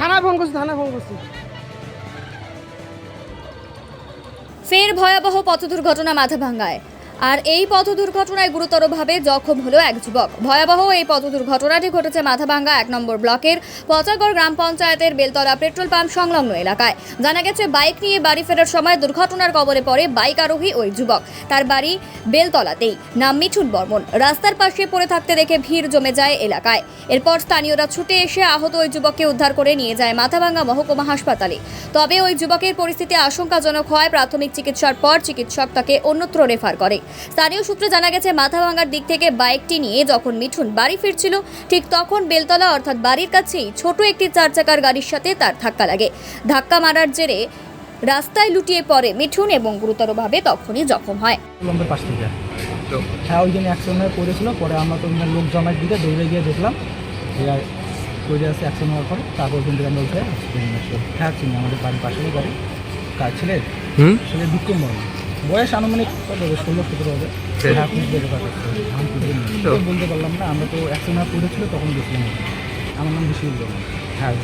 থানায় ফোন করছি থানায় ফোন করছি। ফের ভয়াবহ পথ দুর্ঘটনা মাথাভাঙ্গায়। আর এই পথ দুর্ঘটনায় গুরুতরভাবে জখম হলো এক যুবক। ভয়াবহ এই পথ দুর্ঘটনাটি ঘটেছে মাথাভাঙ্গা এক নম্বর ব্লকের পচাগড় গ্রাম পঞ্চায়েতের বেলতলা পেট্রোল পাম্প সংলগ্ন এলাকায়। জানা গেছে, বাইক নিয়ে বাড়ি ফেরার সময় দুর্ঘটনার কবলে পড়ে বাইক আরোহী ওই যুবক। তার বাড়ি বেলতলাতেই, নাম মিঠুন বর্মন। রাস্তার পাশে পড়ে থাকতে দেখে ভিড় জমে যায় এলাকায়। এরপর স্থানীয়রা ছুটে এসে আহত ওই যুবককে উদ্ধার করে নিয়ে যায় মাথাভাঙ্গা মহকুমা হাসপাতালে। তবে ওই যুবকের পরিস্থিতি আশঙ্কাজনক হয় প্রাথমিক চিকিৎসার পর চিকিৎসক তাকে অন্যত্র রেফার করে। স্থানীয় সূত্রে জানা গেছে মাথাভাঙ্গার দিক থেকে বাইকটি নিয়ে যখন মিঠুন বাড়ি ফিরছিল ঠিক তখন বেলতলা অর্থাৎ বাড়ির কাছেই ছোট একটি চার চাকার গাড়ির সাথে তার ধাক্কা লাগে। ধাক্কা মারার জেরে রাস্তায় লুটিয়ে পড়ে মিঠুন এবং গুরুতরভাবে তখনই জখম হয়। লম্বের পাশ থেকে। হ্যাঁ ওই জন্য হয়ে পড়েছিল পরে আমরা তো লোক জমায়েত দিকে দৌড়ে গিয়ে দেখলাম। পড়ে হওয়ার পরে তারপর থেকে আমরা উঠে হ্যাঁ চিনি আমাদের বাড়ির কার ছেলে? বিক্রম বর্মা বয়স আনুমানিক কত হবে? ষোলো সতেরো হবে। হ্যাঁ? তো বলতে পারলাম না। আমরা তো অ্যাক্সিডেন্ট না পড়েছিল তখন দেখলাম আমার নাম বর্মা হ্যাঁ।